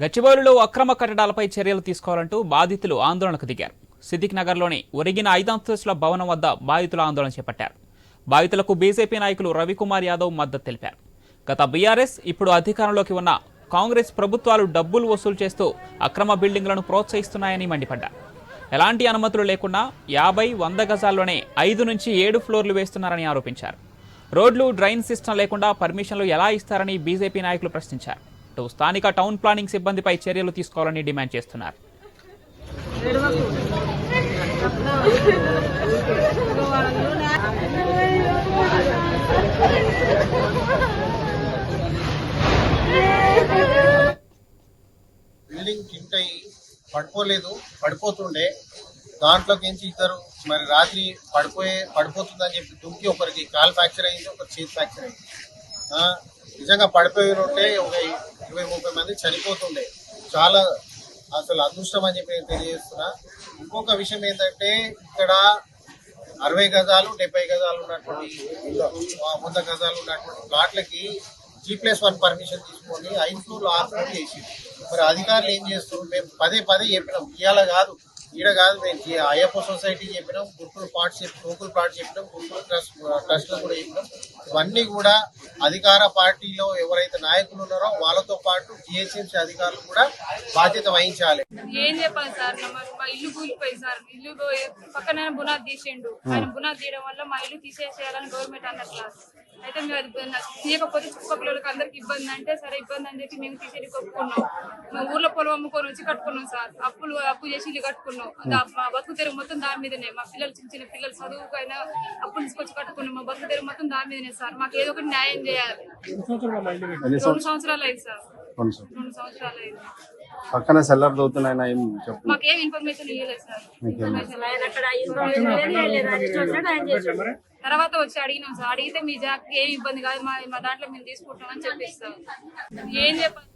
గచ్చిబౌలిలో అక్రమ కట్టడాలపై చర్యలు తీసుకోవాలంటూ బాధితులు ఆందోళనకు దిగారు. సిద్దిక్ నగర్లోని ఒరిగిన ఐదంతస్తుల భవనం వద్ద బాధితులు ఆందోళన చేపట్టారు. బాధితులకు బీజేపీ నాయకులు రవికుమార్ యాదవ్ మద్దతు తెలిపారు. గత బీఆర్ఎస్ ఇప్పుడు అధికారంలోకి ఉన్న కాంగ్రెస్ ప్రభుత్వాలు డబ్బులు వసూలు చేస్తూ అక్రమ బిల్డింగ్లను ప్రోత్సహిస్తున్నాయని మండిపడ్డారు. ఎలాంటి అనుమతులు లేకుండా యాభై వంద గజాల్లోనే ఐదు నుంచి ఏడు ఫ్లోర్లు వేస్తున్నారని ఆరోపించారు. రోడ్లు డ్రైన్ సిస్టమ్ లేకుండా పర్మిషన్లు ఎలా ఇస్తారని బీజేపీ నాయకులు ప్రశ్నించారు. ఇటు స్థానిక టౌన్ ప్లానింగ్ సిబ్బందిపై చర్యలు తీసుకోవాలని డిమాండ్ చేస్తున్నారు. బిల్డింగ్ కింద పడిపోలేదు పడిపోతుండే. దాంట్లోకి నుంచి ఇద్దరు మరి రాత్రి పడిపోయే పడిపోతుందని చెప్పి దుంకి ఒకరికి కాల్ ఫ్రాక్చర్ అయింది ఒకరి చేతి ఫ్రాక్చర్ అయింది. నిజంగా పడిపోయి ఉంటే ఒక ఇరవై ముప్పై మంది చనిపోతుండే. చాలా అసలు అదృష్టం అని చెప్పి నేను తెలియజేస్తున్నా. ఇంకొక విషయం ఏంటంటే ఇక్కడ అరవై గజాలు డెబ్బై గజాలు ఉన్నటువంటి వంద గజాలు ఉన్నటువంటి ప్లాట్లకి జీ ప్లస్ వన్ పర్మిషన్ తీసుకొని ఐదు ఫ్లోర్లు ఆరు ఫ్లోర్లు చేసి మరి అధికారులు ఏం చేస్తున్నారు? మేము పదే పదే చెప్పినాం. ఇవాళ కాదు ఈడ కాదు మేము అయ్యప్ప సొసైటీ చెప్పినాం గుంటూరు పాట్ చెప్పి గోకుల్ పార్ట్స్ చెప్పినాం గుంటూరు ట్రస్ట్ ట్రస్ట్లో కూడా చెప్పినాం. ఇవన్నీ కూడా అధికార పార్టీలో ఎవరైతే నాయకులు ఉన్నారో వాళ్ళతో పాటు జిహెచ్ఎంసీ అధికారులు కూడా బాధ్యత వహించాలి. ఏం చెప్పాలి సార్? మా ఇల్లు కూలిపోయి సార్. ఇల్లు పక్కన బునాది తీసిండు. ఆయన బునాది తీయడం వల్ల మా ఇల్లు తీసేసేయాలని గవర్నమెంట్ అన్నట్లు సార్. అయితే మేము అది తీయకపోతే చుట్టుపక్కల అందరికి ఇబ్బంది అంటే సరే ఇబ్బంది అని చెప్పి మేము తీసేది ఒప్పుకున్నాం ఊర్లో పొలం అమ్ముకొని వచ్చి కట్టుకున్నాం సార్. అప్పులు అప్పు చేసి ఇల్లు కట్టుకున్నాం. మా బతుకు తెరుగు మొత్తం దాని మీదనే. మా పిల్లలు చిన్న చిన్న పిల్లలు చదువుకైనా అప్పులు తీసుకొచ్చి కట్టుకున్నాం. మా బతుకు తెరుగు మొత్తం దాని మీదనే సార్. మాకు ఏదో ఒకటి న్యాయం చేయాలి. రెండు సంవత్సరాలు? అయింది సార్. రెండు సంవత్సరాలు. అయింది. పక్కన సెల్లర్ ఏం చెప్పు. మాకేం ఇన్ఫర్మేషన్ ఇవ్వలేదు సార్. తర్వాత వచ్చి అడిగినాం సార్. అడిగితే మీ జాగ్రత్త ఏం ఇబ్బంది కాదు. మా మా దాంట్లో మేము తీసుకుంటాం అని చెప్పిస్తాం ఏం చెప్పాలి?